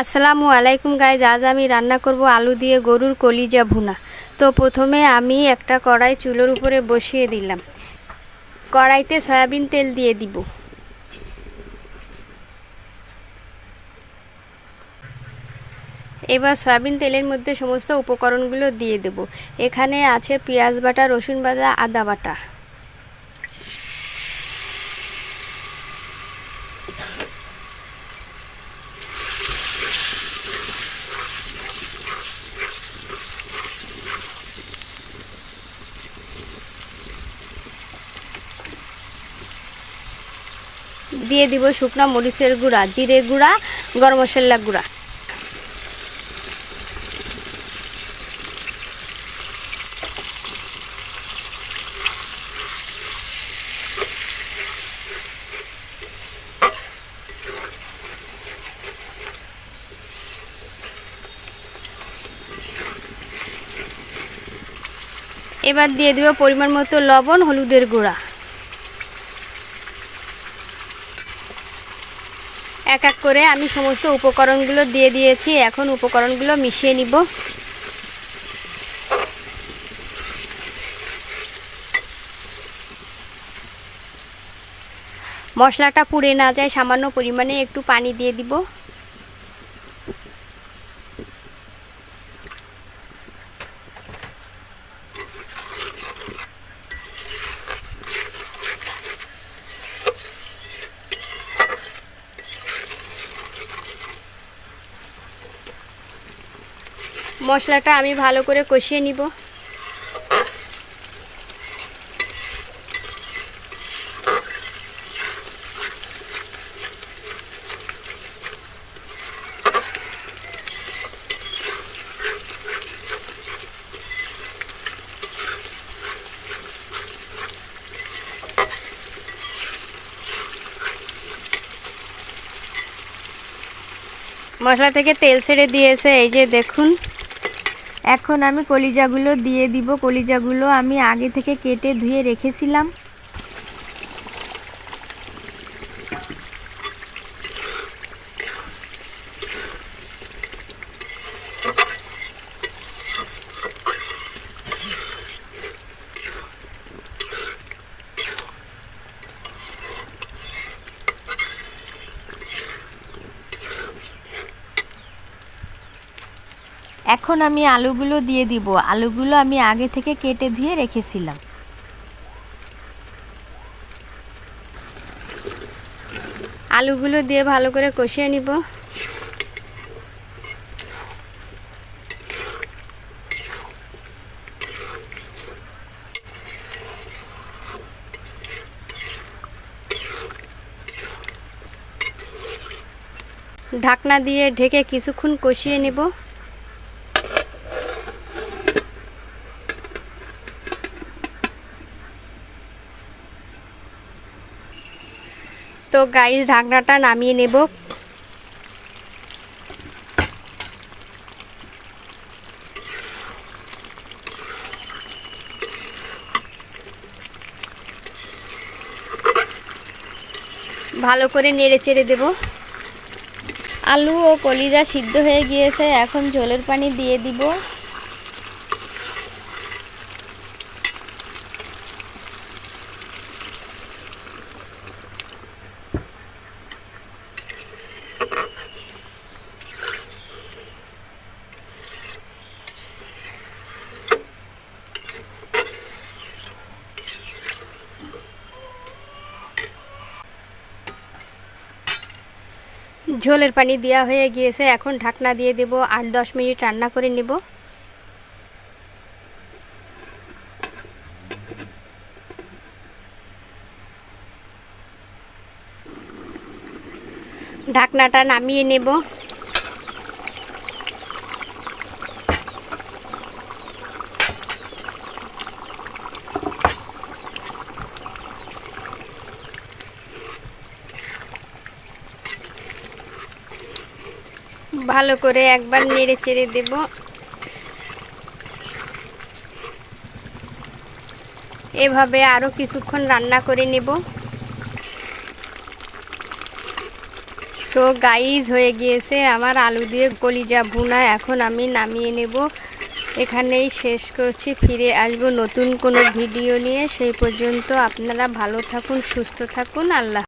আসসালামু আলাইকুম গাইজ আজ আমি রান্না করব আলু দিয়ে গরুর কলিজা ভুনা। তো প্রথমে আমি একটা কড়াই চুলোর উপরে বসিয়ে দিলাম। কড়াইতে সয়াবিন তেল দিয়ে দিব। এবার সয়াবিন তেলের মধ্যে সমস্ত উপকরণগুলো দিয়ে দেব। এখানে আছে পেঁয়াজ বাটা, রসুন বাটা, আদা বাটা। দিয়ে দিব শুকনা মরিচের গুঁড়া, জিরে গুঁড়া, গরম মশলা গুঁড়া। এবার দিয়ে দেবো পরিমাণ মতো লবণ, হলুদের গুঁড়া। এক এক করে আমি সমস্ত উপকরণগুলো দিয়ে দিয়েছি। এখন উপকরণগুলো মিশিয়ে নিব। মশলাটা পুড়ে না যায়, সামান্য পরিমাণে একটু পানি দিয়ে দিব। মশলাটা আমি ভালো করে কষিয়ে নিব। মশলা থেকে তেল ছেড়ে দিয়েছে এই যে দেখুন। এখন আমি কলিজাগুলো দিয়ে দিব। কলিজাগুলো আমি আগে থেকে কেটে ধুয়ে রেখেছিলাম। এখন আমি আলুগুলো দিয়ে দিব। আলুগুলো আমি আগে থেকে কেটে ধুয়ে রেখেছিলাম। আলুগুলো দিয়ে ভালো করে কষিয়ে নিব। ঢাকনা দিয়ে ঢেকে কিছুক্ষণ কষিয়ে নেব। তো গাইস ঢাকনাটা নামিয়ে নেব। ভালো করে নেড়ে চেড়ে দেব। আলু ও কলিজা সিদ্ধ হয়ে গিয়েছে, এখন ঝোলের পানি দিয়ে দিব। ঝোলের পানি দেওয়া হয়ে গিয়েছে। এখন ঢাকনা দিয়ে দেব। আট দশ মিনিট রান্না করে নেব। ঢাকনাটা নামিয়ে নেব। ভালো করে একবার নেড়ে চেড়ে দেব। এভাবে আরও কিছুক্ষণ রান্না করে নেব। তো গাইজ হয়ে গিয়েছে আমার আলু দিয়ে কলিজা ভুনা। এখন আমি নামিয়ে নেব। এখানেই শেষ করছি, ফিরে আসব নতুন কোনো ভিডিও নিয়ে। সেই পর্যন্ত আপনারা ভালো থাকুন, সুস্থ থাকুন। আল্লাহ